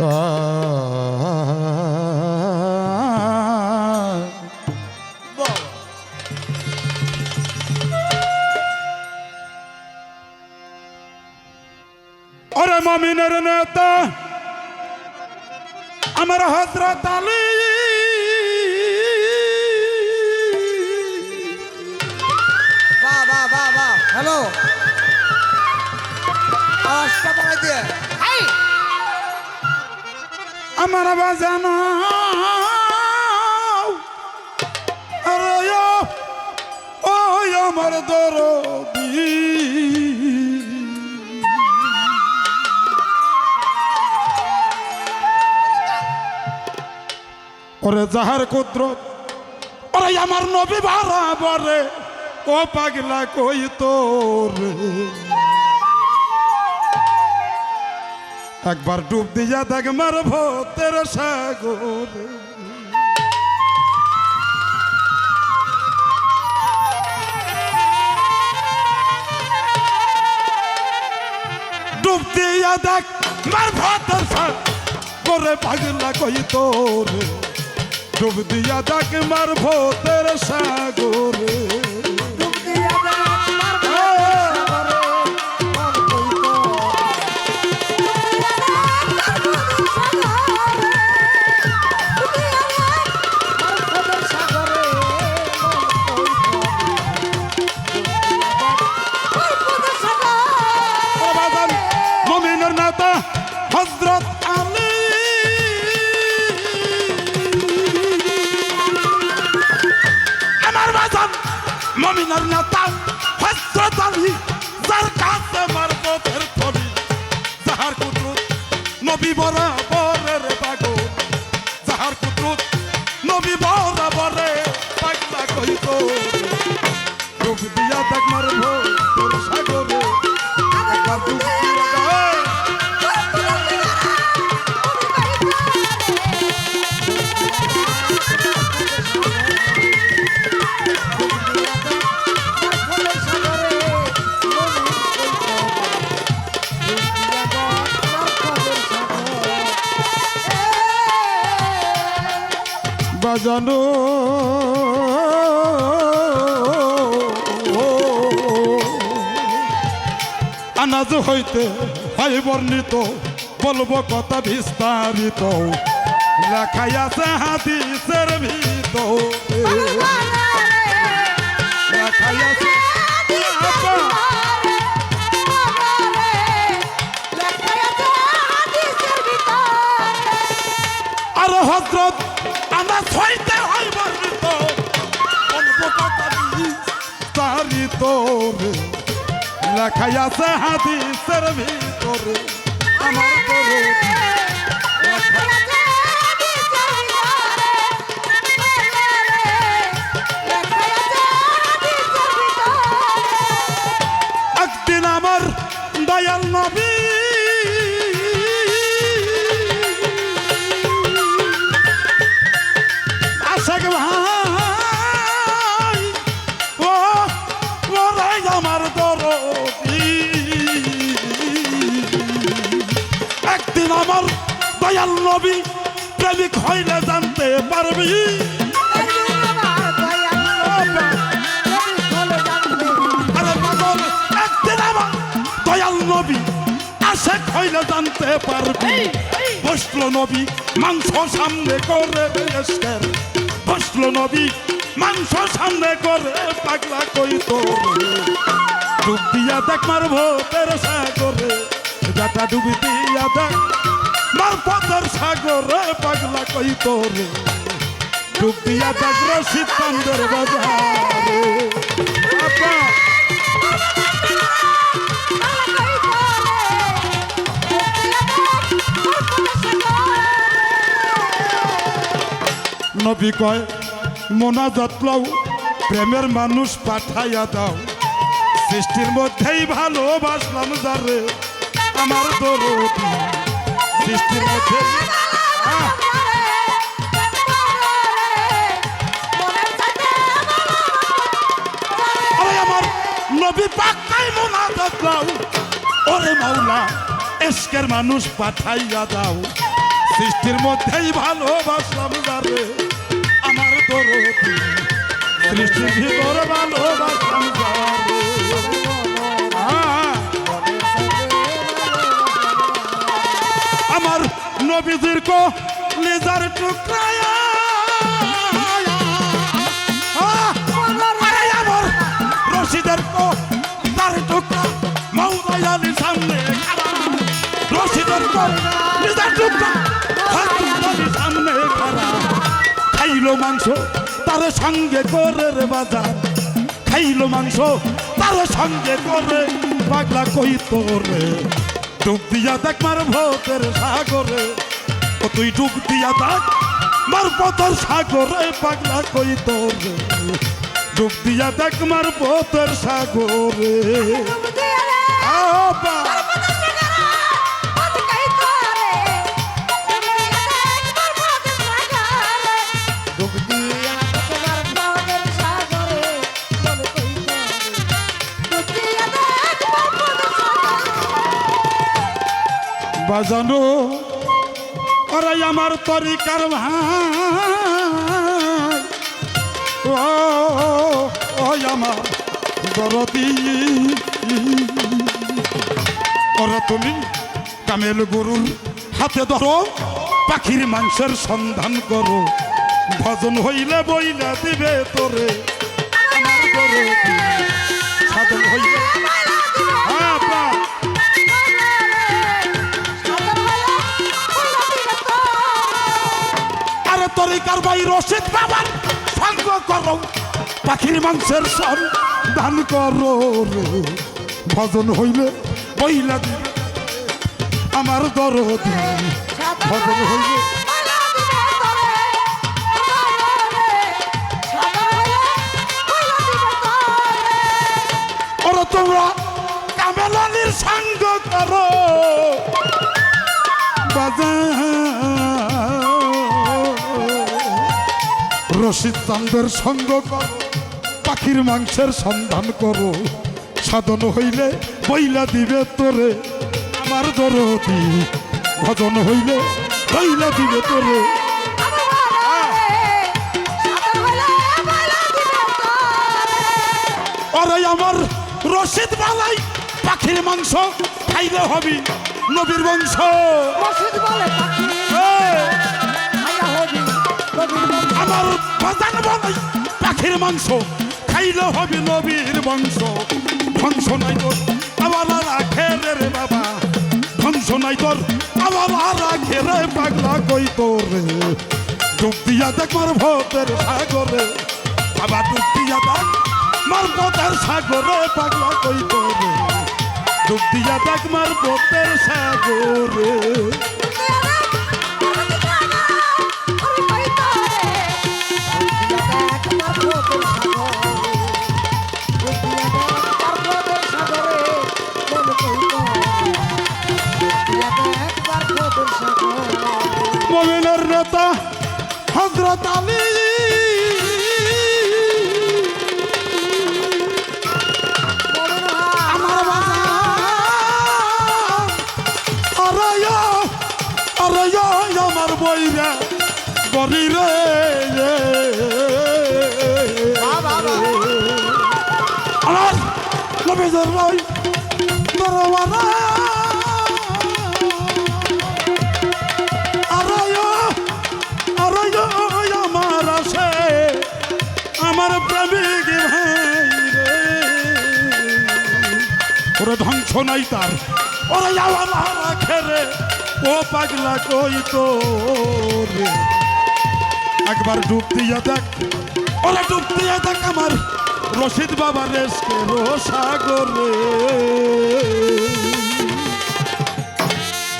ওরে মমিনের নেতা আমার হজরত আলী। বাহ বাহ বাহ বাহ হ্যালো আওয়াজটা বাড়াই দিয়ে। আমার বাজানো ওই আমার দরদি। ওরে যাহার কুদ্র ওরে আমার নবী বারা বরে ও পাগলা কই তোরে? একবার ডুব দিয়া দেখ মারব তের সাগর। ডুব দিয়া দেখ মারব তের সাগরে। পাগলা কই তোর? ডুব দিয়া দেখ মারব তের সাগরে। মমিনের নেতা আলী যার কাছে মারব ফের ছবি। যাহার কুদরত, নবী বরা বরের পাগল যাহার কুদরত, নবী বরে বাজানো আনাজ হইতে হয় বর্ণিত বলব কথা বিস্তারিত। লেখাই আছে হাদিসের লেখাই আছে আর হজরত আনাজ ছয়তে হয় বর্ণিত বলব কথা বিস্তারিত লেখাই আছে হাদিসের ভিতরে। আমার দরদ নবী প্রেমিক হইলে জানতে পারবি। দয়াল নবী জানতে পারবি। বসল নবী মাংস সামনে করে বেরেস্তের বসল নবী মাংস সামনে করে পাগলা কই তো ডুব দিয়া দেখ মারবো তের সাগরে যাটা ডুবি দিয়া দেখ মার পথের সাগরে পাগলা কই তোরে? ডুব দিয়া দেখ রশিদ বাজারে। আপা। নবী কয়, মোনাজাত লও, প্রেমের মানুষ পাঠাইয়া দাও। সৃষ্টির মধ্যেই ভালোবাসলাম যারে, আমার দরদি। এসকের মানুষ পাঠাইয়া দাও। সৃষ্টির মধ্যেই ভালোবাসলাম যারে আমার দরদি সৃষ্টির ভিতরে ভালোবাসলাম নবীজির কো লেজার টুকরায়। রশিদের কো তার টুকরা মৌলাইয়ালির সামনে। রশিদের কো লেজার টুকরা হাতুয়ালির সামনে খাড়া। খাইলো মাংস তার সঙ্গে করে রে বাজার। খাইলো মাংস তার সঙ্গে করে পাগলা কই তোরে ডুব দিয়া দেখ মার ভোতের সাগরে। ও তুই ডুব দিয়া দেখ মার পথর সাগরে পাগলা কই তোরে? ডুব দিয়া দেখ মার পথের সাগরে আবা বাজানো আরে আমার তরিকার ভাই। ও ও আমার দরদি। ওরা তুমি কামেল গরুর হাতে ধরো, পাখির মাংসের সন্ধান করো। ভজন হইলে বইলা দিবে তোরে। সাধন হইলে তরিকার ভাই রশিদ বাবার সঙ্গ করো, পাখির মাংসের সন দান করো ভজন হইলে বইলা আমার দরদি ভজন হইলে তোমরা কামেলানির সঙ্গ করো। রশিদ চান্দের সঙ্গ করো পাখির মাংসের সন্ধান করো। সাধন হইলে বইলা দিবে তোরে। আমার দরদি ভজন হইলে বইলা দিবে তোরে। ওরে আমার রশিদ বালাই পাখির মাংস খাইলে হবি নবীর বংশ। এই, আমার বাজান বালাই পাখির মাংস, খাইলে হবি নবীর বংশ। ধ্বংস নাই তোর, আবার রাখে রে বাবা। ধ্বংস নাই তোর, আবার রাখে রে পাগলা কই তোর ডুব দিয়া দেখ মার ভোটের সাগরে, আবার ডুব দিয়া দেখ মার ভোটের সাগরে পাগলা কই তোরে ডুব দিয়া দেখ মার ভোটের সাগরে। আলী আমার বাবা আরে আরে আমার বইরা বরি রে আমার রই দরবারা ওরে ধ্বংস নাই তার। ওরে রে। ও পাগলা কই তো একবার ডুব দিয়ে দেখ। ওরে ডুব দিয়ে দেখ আমার। রশিদ বাবা রেসকে রোসাগরে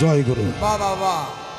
জয় গুরু। বাবা বাহ।